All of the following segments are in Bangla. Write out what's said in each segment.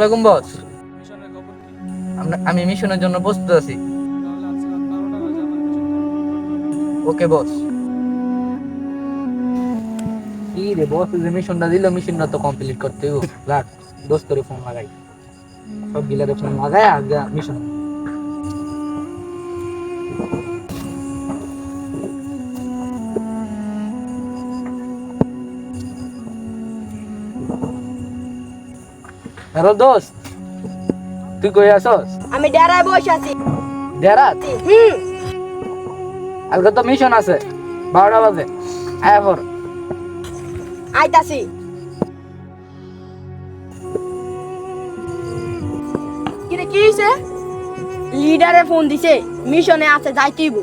আলাইকুম, বস। আমি মিশনের জন্য প্রস্তুত আছি। ওকে, বস। কি রে, বস যে মিশনটা দিল, মিশনটা তো কমপ্লিট করতে রাখ দোস্তরে ফোন লাগাই। সব গিলারে ফোন লাগাই, আগে মিশন। হ্যালো দোস্ত তুই কই আসস আমি ডেরায় বসে আছি। দেরাত হুম। আজকে তো মিশন আছে বারোটা বাজে। আয়া পর আইতাছি। কিরে কি হইছে? লিডারে ফোন দিছে মিশনে আছে যাইতেইব।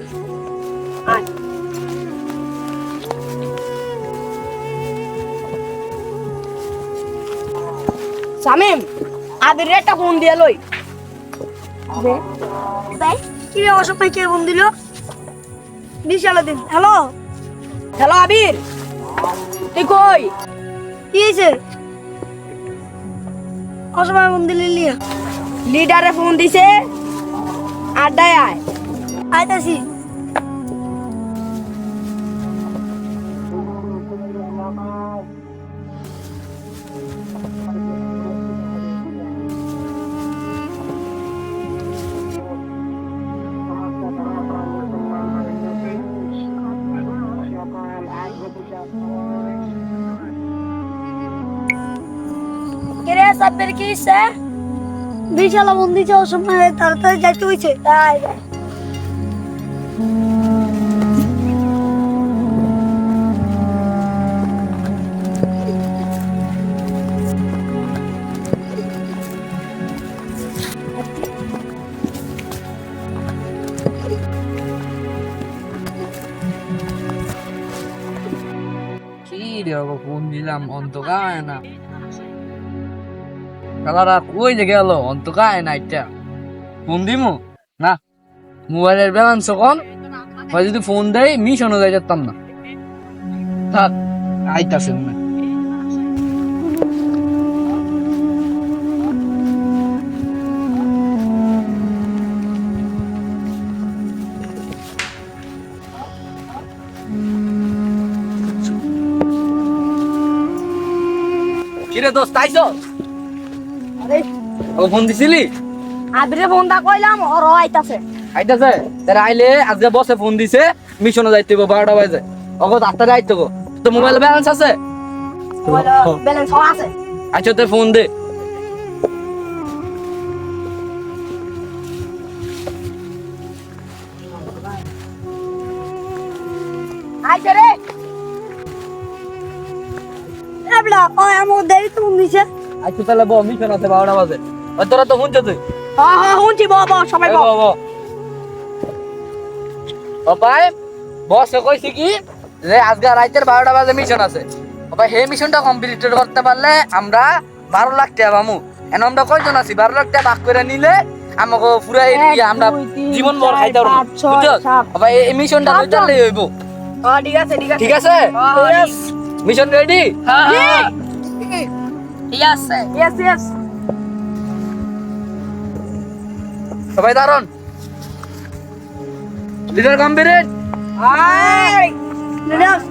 সামিম আবির একটা ফোন দিয়ে লই? কি রে অসব কে ফোন দিল? বিশাল দিন। হ্যালো? হ্যালো আবির। তুই কই? কি হয়েছে অসব ভাই ফোন দিলি লিয়া। লিডারে ফোন দিছে। আড্ডায় আয়। আইতাছি কিরে সাব্বির কি হইছে? বিশালা ফোন যাওয়ার সময় তাড়াতাড়ি যাইতে হইছে। তাই দিলাম, অন্তকায় না। কালারা কই যে গেল? অন্তকায় না এটা। ফোন দিমু? না। মোবাইলের ব্যালেন্স কম হয় যদি ফোন দেয় মিশনও যাই যেতাম না। থাক আইতাছে মনে কিরে দোস্ত আইছো? আরে। ও ফোন দিছিলি? আবিরে ফোনটা কইলাম ওর আইতাছে। আইতাছে? তারা আইলে আজকে বসে ফোন দিছে মিশনে যাইতে হবে বারোটা বাজে। অগত আটটারে আইতে গো তো মোবাইল ব্যালেন্স আছে? ব্যালেন্স আছে। আচ্ছা তো ফোন দে। আইছে রে। এবলা ও আমার দেরি তো ফোন আচ্ছা তাহলে বউ মিশন আছে বারোটা বাজে। ওই তোরা তো শুনছো তুই? হ্যাঁ হ্যাঁ শুনছি বাবা সবাই বল। বাবাই বস কইছি কি যে আজকে রাইতের বারোটা বাজে মিশন আছে। বাবাই সেই মিশনটা কমপ্লিট করতে পারলে আমরা বারো লাখ টাকা পামু। এখন আমরা কয়জন আছি? বারো লাখ টাকা ভাগ করে নিলে আমাকে পুরো এরিয়া আমরা জীবন ভর খাইতে পারব। বুঝছ? এই মিশনটা লইতে হইব। ঠিক আছে ঠিক আছে। ঠিক আছে? Yes. Mission ready Yes, yes, yes. সবাই দাঁড়ান লিডার গম্ভীর Ay. Relax.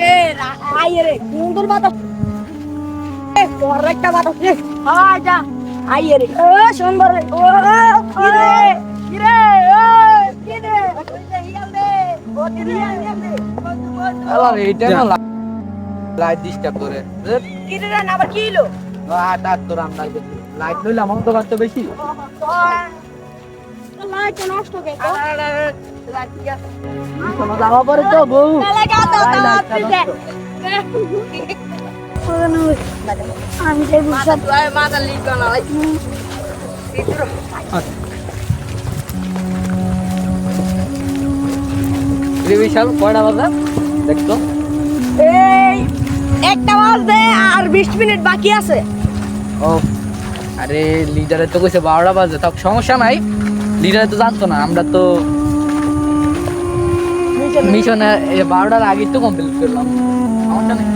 রে আই রে সুন্দর বাতাস এ করেক্ট বাতাস রে আয় যা আই রে ও সুন্দর রে ও কি রে কি রে ও কি রে ইয়াল দে ও কি রে ইয়াল দে আবার এইটা না লাইট ডিস্টার্ব করে। কি আবার কি হলো আট আট তোর আমরা লাইট লইলে আমার তো বেশি। লাইট নষ্ট কে শোনা পরে তো বউ। আমি যাই বুঝতে মাথা লিক না রে বিশাল কয়টা বাজে দেখছ? এই একটা বাজে আর 20 মিনিট বাকি আছে। ও আরে লিডারে তো কইছে বারোটা বাজে তাও সমস্যা নাই। লিডারে তো জানতো না আমরা তো মিশন বারোটার আগে তো কমপ্লিট করলাম। আমারটা নেই।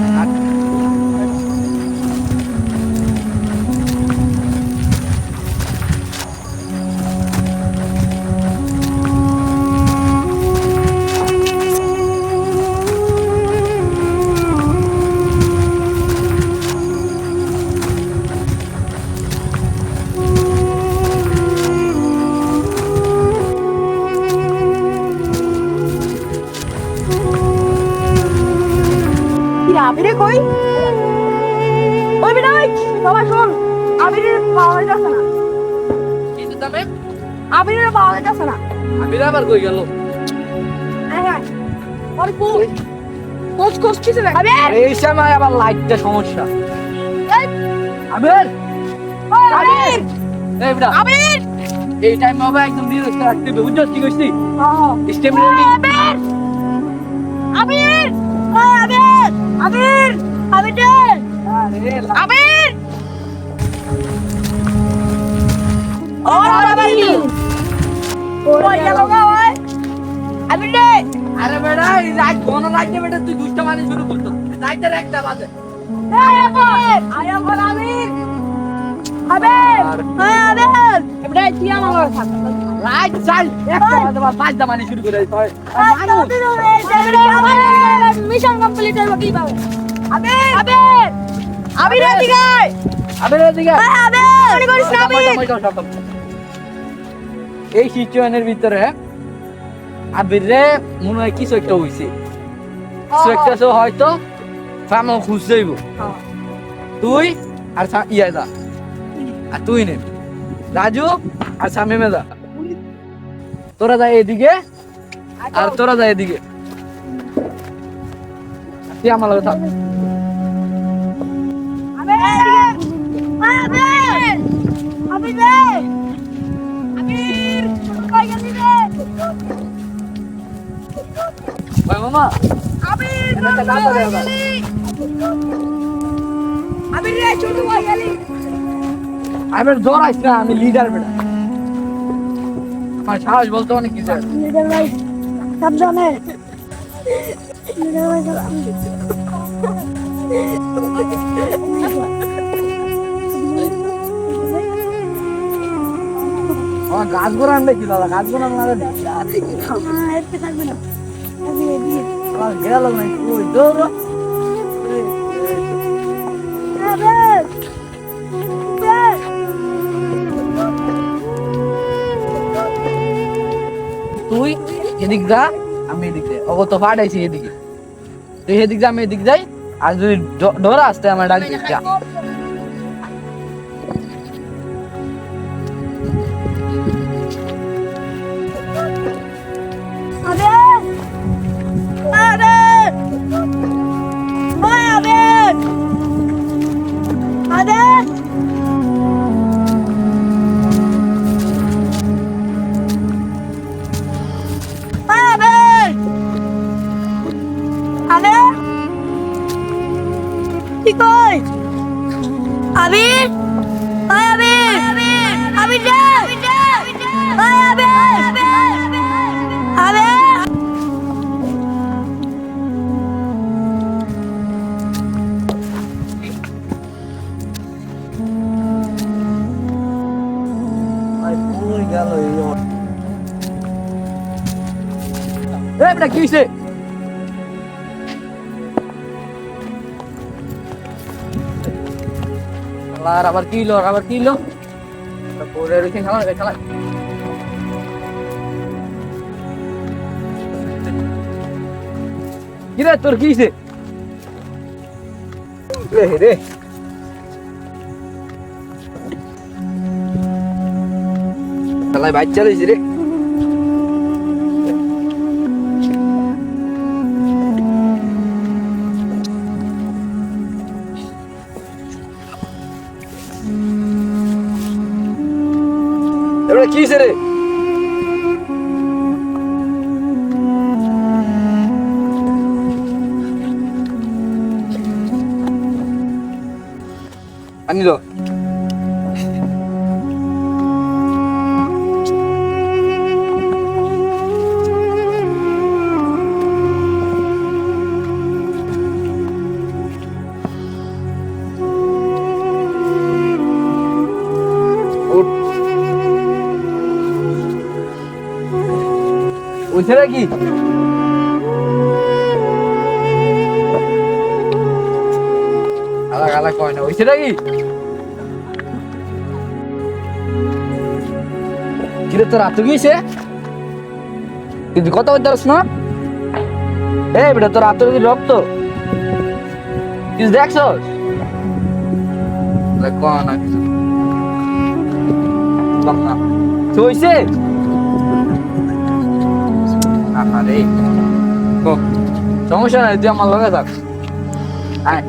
লাইটটা সমস্যা। এই, আবির এই বেটা আবির এই টাইম হবে একদম নিরস্ত রাখতে হবে বুঝছ কি কইছি রেডি আবির আবির আবির আবির আবির আবির ও আবির ওই গেল গা ওই আবির আরে বেটা এই রাত কোন রাতে বেটা তুই দুষ্ট মানুষ শুরু করতো রাইতের একটা বাজে। এই হয় মিশন কমপ্লিট কীভাবে? আবির! আবির! আবির এদিকে। এদিকে আবির! করিস না আবির সিচুয়েশনের ভিতরে আবির রে মনে হয় কিছু একটা কিছু একটা হয়তো ফার্ম খুঁজ যাইব তুই আর ইয়া যা। আর তুই নে। রাজু আর সামিমে যা। তোরা যা এদিকে আর তোরা যা এদিকে তুই আমার লগে থাক। মামা। আবির আবির রে ছোট গেলি আমি জ্বর আমি লিডার বেটা। আমার সাহস বলতে অনেক কিছু আছে। লিডার ভাই সাবধানে। লিডার ভাই আমার গাছ গোড়া আনলে কি দাদা গাছ গোড়া আনলে থাকবে না। নাই ওই দৌড় তুই এদিক যা, আমি এদিক যাই। অগত ফাটাইছি এদিকে। তুই এদিক যা, আমি এদিক যাই। আর যদি ডোরা আসতে, আমার ডাক যা। কি হইছে? আর আবার কি হলো আবার কি হলো পরে রেখে খেলা খেলা। কিরে তোর কি রে রে। খেলায় বাচ্চা রয়েছে রে। ওইছে নাকি? আলাদা আলাদা কয় না ওইছে নাকি? কিরে, তোর হাতে গিয়েছে? কিন্তু কথা বলতে পারছ না? এই বেটা, তোর কি রক্ত? কিছু দেখছ? কয় না কিছু? না। তো হইছে আরে ও সমস্যা নাই তুই আমার লগে থাক। আয়।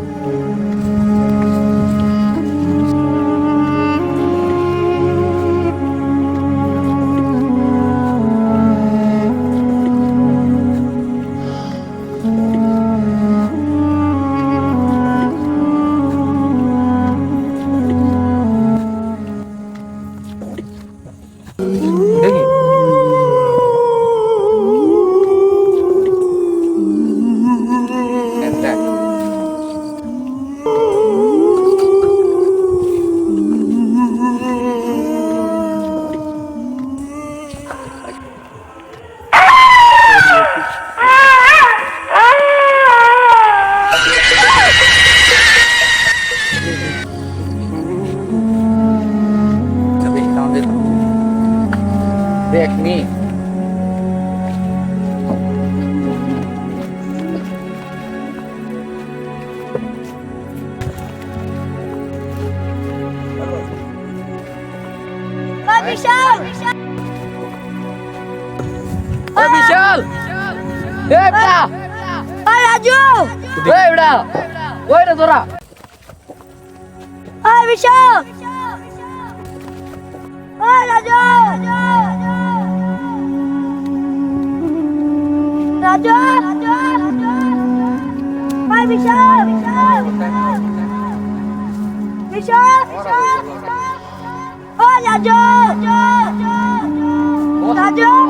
ওই বিশাল ওই রাজু রাজু ওই বিশাল বিশাল বিশাল ওই রাজু রাজু ওই আবে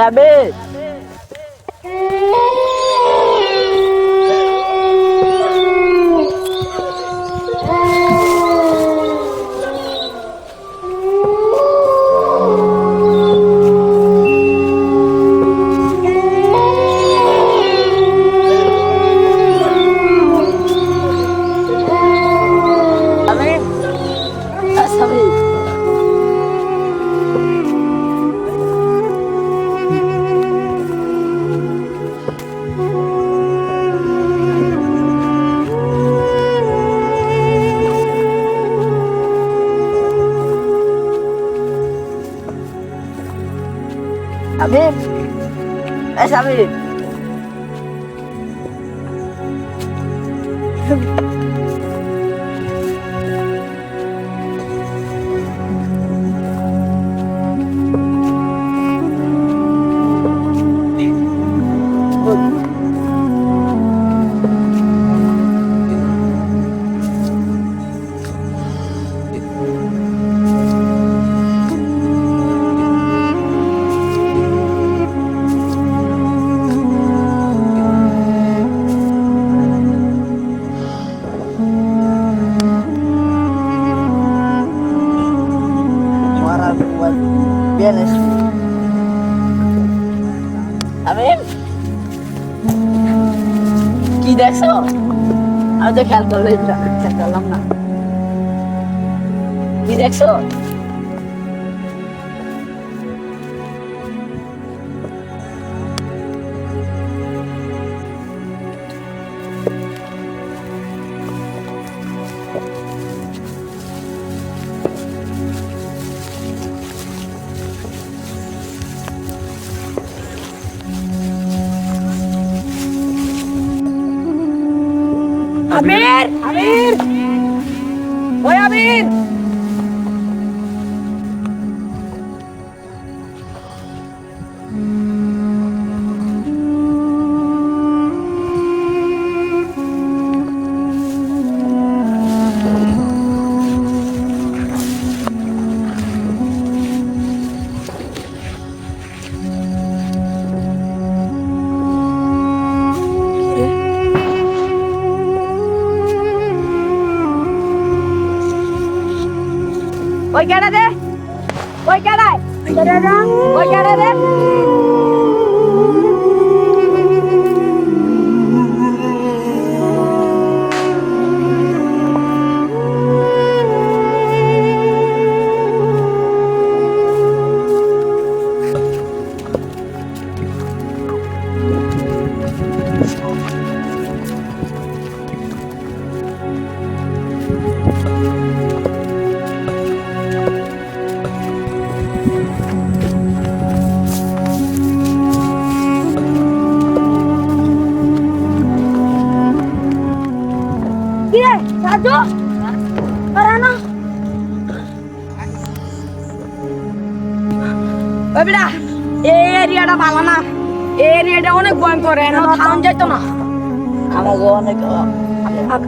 আমি Hello. কি দেখছ? আমি তো খেয়াল করলে খেয়াল করলাম না। কি দেখছ?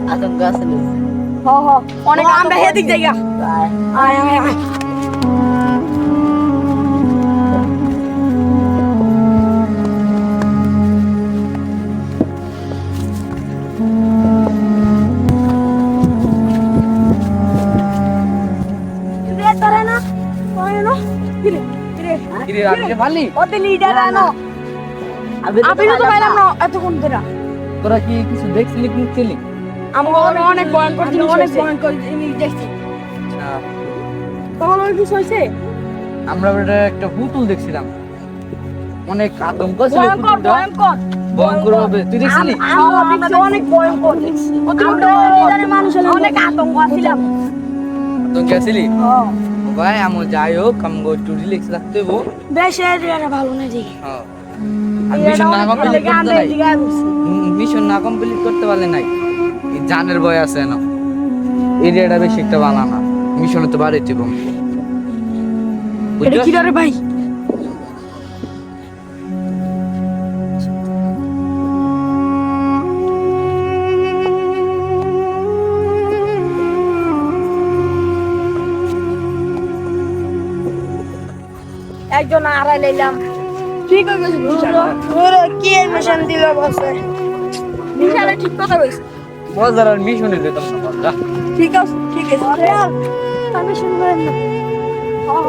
আতঙ্ক আছে হ হ অনেক আমরা হেদিক জায়গা আয় আয় আয় রে তোরে আমি তো পাইলাম না এতক্ষণ কি কিছু দেখছিলি কি ছিলি আমাকে অনেক অনেক ভয়ঙ্কর জিনিস অনেক ভয়ঙ্কর জিনিস দেখছি। তখন ওই কিছু হয়েছে? আমরা ওটা একটা পুতুল দেখছিলাম। অনেক আতঙ্ক ছিল ভয়ঙ্কর ভয়ঙ্কর। ভয়ঙ্কর হবে তুই দেখছিলি? আমরা অনেক ভয়ঙ্কর। দেখছি মানুষ অনেক আতঙ্ক আছিলি? ভাই আমি যাই হোক আমগো একটু রিল্যাক্স রাখতে হব বেশ এরিয়াটা ভালো না জি হ্যাঁ। আর মিশন না কমপ্লিট করতে নাই? মিশন না কমপ্লিট করতে পারলে নাই। জানের বয় আছে না। এরিয়াটা বেশি একটা ভালো না। মিশনে তো কি রে ভাই? একজন আড়াই লাইলাম। ঠিক হয়ে গেছে কি মিশন দিল বসে? বিশালে ঠিক কথা কইছে মজার আর মিশনে যেতাম না বলরা ঠিক আছে ঠিক আছে। আমি শুনবেন না। হ্যাঁ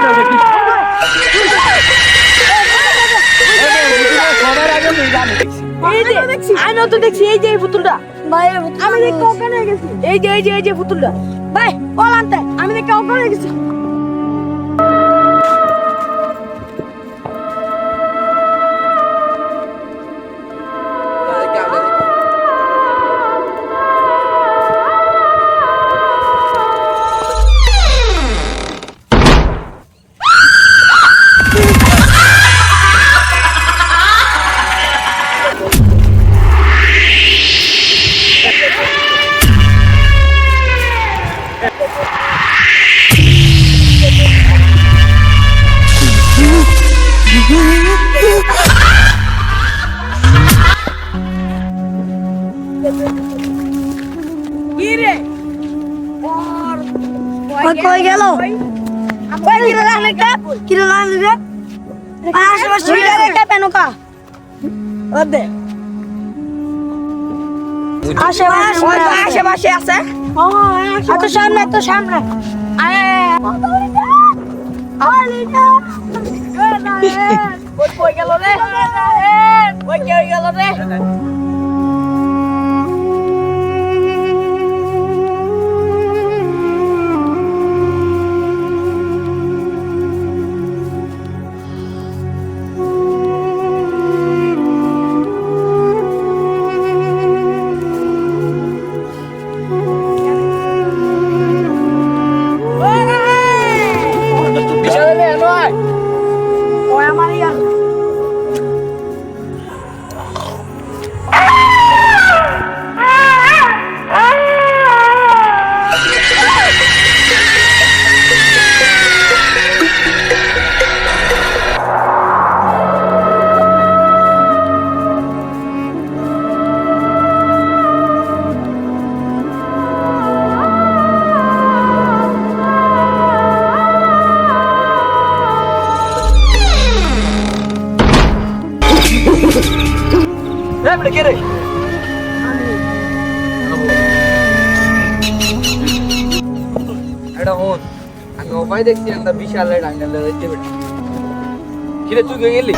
হ্যাঁ হ্যাঁ আমি তো দেখছি এই যে এই পুতুলটা। ভাই আমি দেখি ওখানে গেছি। এই যে এই যে এই যে পুতুলটা। ভাই বল আনতে। আমি দেখি ওখানে গেছি। ওদে। আশেপাশে আশেপাশে আছে। এত সামনে এত সামনে। আয় ওই কই গেল রে। গেল রে। বেটা হন আমি উপায় দেখছি আমরা বিশাল ডাঙ্গাল যাইতে বেটা কিরে তুই কে গেলি?